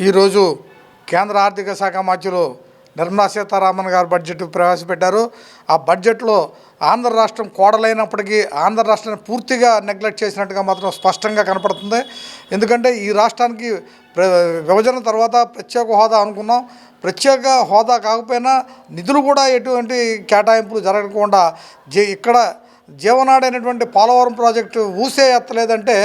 ఈరోజు కేంద్ర ఆర్థిక శాఖ మంత్రులు నిర్మలా సీతారామన్ గారు బడ్జెట్ ప్రవేశపెట్టారు. ఆ బడ్జెట్లో ఆంధ్ర రాష్ట్రం కోడలైనప్పటికీ ఆంధ్ర రాష్ట్రాన్ని పూర్తిగా నెగ్లెక్ట్ చేసినట్టుగా మాత్రం స్పష్టంగా కనపడుతుంది. ఎందుకంటే ఈ రాష్ట్రానికి ప్ర- విభజన తర్వాత ప్రత్యేక హోదా అనుకున్నాం. ప్రత్యేక హోదా కాకపోయినా నిధులు కూడా ఎటువంటి కేటాయింపులు జరగకుండా జే ఇక్కడ జీవనాడైనటువంటి పోలవరం ప్రాజెక్టు ఊసే ఎత్తలేదంటే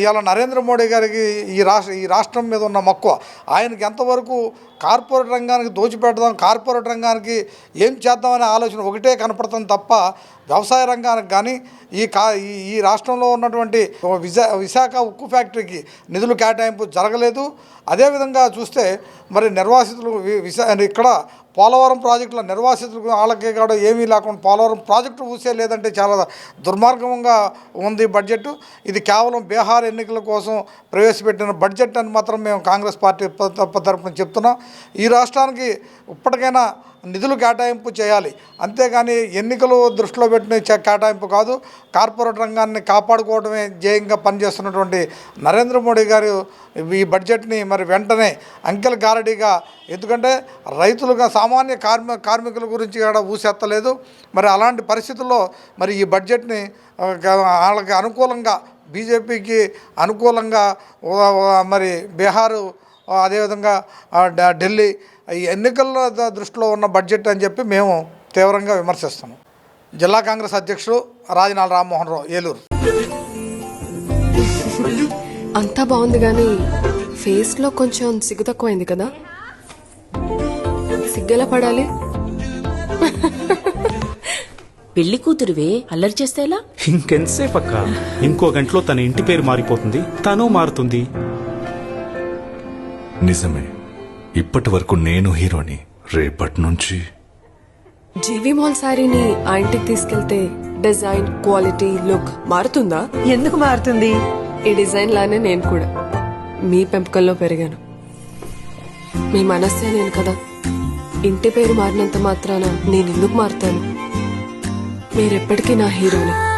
ఇవాళ నరేంద్ర మోడీ గారికి ఈ రాష్ట్ర ఈ రాష్ట్రం మీద ఉన్న మక్కువ. ఆయనకి ఎంతవరకు కార్పొరేట్ రంగానికి దోచిపెడదాం కార్పొరేట్ రంగానికి ఏం చేద్దామనే ఆలోచన ఒకటే కనపడుతుంది తప్ప వ్యవసాయ రంగానికి కానీ ఈ కా ఈ ఈ రాష్ట్రంలో ఉన్నటువంటి విశా విశాఖ ఉక్కు ఫ్యాక్టరీకి నిధులు కేటాయింపు జరగలేదు. అదేవిధంగా చూస్తే మరి నిర్వాసితులు వి- విశా ఇక్కడ పోలవరం ప్రాజెక్టుల నిర్వాసితులకు వాళ్ళకి కూడా ఏమీ లేకుండా పోలవరం ప్రాజెక్టు ఊసే లేదంటే చాలా దుర్మార్గంగా ఉంది బడ్జెట్ ఇది కేవలం బీహార్ ఎన్నికల కోసం ప్రవేశపెట్టిన బడ్జెట్ అని మాత్రం మేము కాంగ్రెస్ పార్టీ తరఫున చెప్తున్నాం. ఈ రాష్ట్రానికి ఇప్పటికైనా నిధులు కేటాయింపు చేయాలి. అంతేగాని ఎన్నికలు దృష్టిలో పెట్టిన కేటాయింపు కాదు. కార్పొరేట్ రంగాన్ని కాపాడుకోవడమే ధ్యేయంగా పనిచేస్తున్నటువంటి నరేంద్ర మోడీ గారు ఈ బడ్జెట్ని మరి వెంటనే అంకెల గారడీగా ఎందుకంటే రైతులుగా సామాన్య కార్మి కార్మికుల గురించి కూడా ఊసెత్తలేదు. మరి అలాంటి పరిస్థితుల్లో మరి ఈ బడ్జెట్ని వాళ్ళకి అనుకూలంగా బీజేపీకి అనుకూలంగా మరి బీహారు అదేవిధంగా ఢిల్లీ ఈ ఎన్నికల దృష్టిలో ఉన్న బడ్జెట్ అని చెప్పి మేము తీవ్రంగా విమర్శిస్తున్నాం. జిల్లా కాంగ్రెస్ అధ్యక్షుడు రాజనాల రామ్మోహన్ రావు ఏలూరు. అంతా బాగుంది కానీ ఫేస్లో కొంచెం సిగ్గు తక్కువైంది కదా? సిగ్గెలా పడాలి? పెళ్ళి కూతురువే అల్లరి చేస్తే ఎలా? ఇంకెంతసేపు అక్క ఇంకో గంటలో తన ఇంటి పేరు మారిపోతుంది తను మారుతుంది. నిజమే ఇప్పటి వరకు నేను హీరోని రేపటి నుంచి జీవి మాల్ శారీని ఆ ఇంటికి తీసుకెళ్తే డిజైన్ క్వాలిటీ లుక్ మారుతుందా? ఎందుకు మారుతుంది? ఈ డిజైన్ లానే నేను కూడా. మీ పెంపకంలో పెరిగాను. మీ మనస్సే నేను కదా. ఇంటి పేరు మారినంత మాత్రాన నేను ఎందుకు మారుతాను? మీరెప్పటికీ నా హీరోని.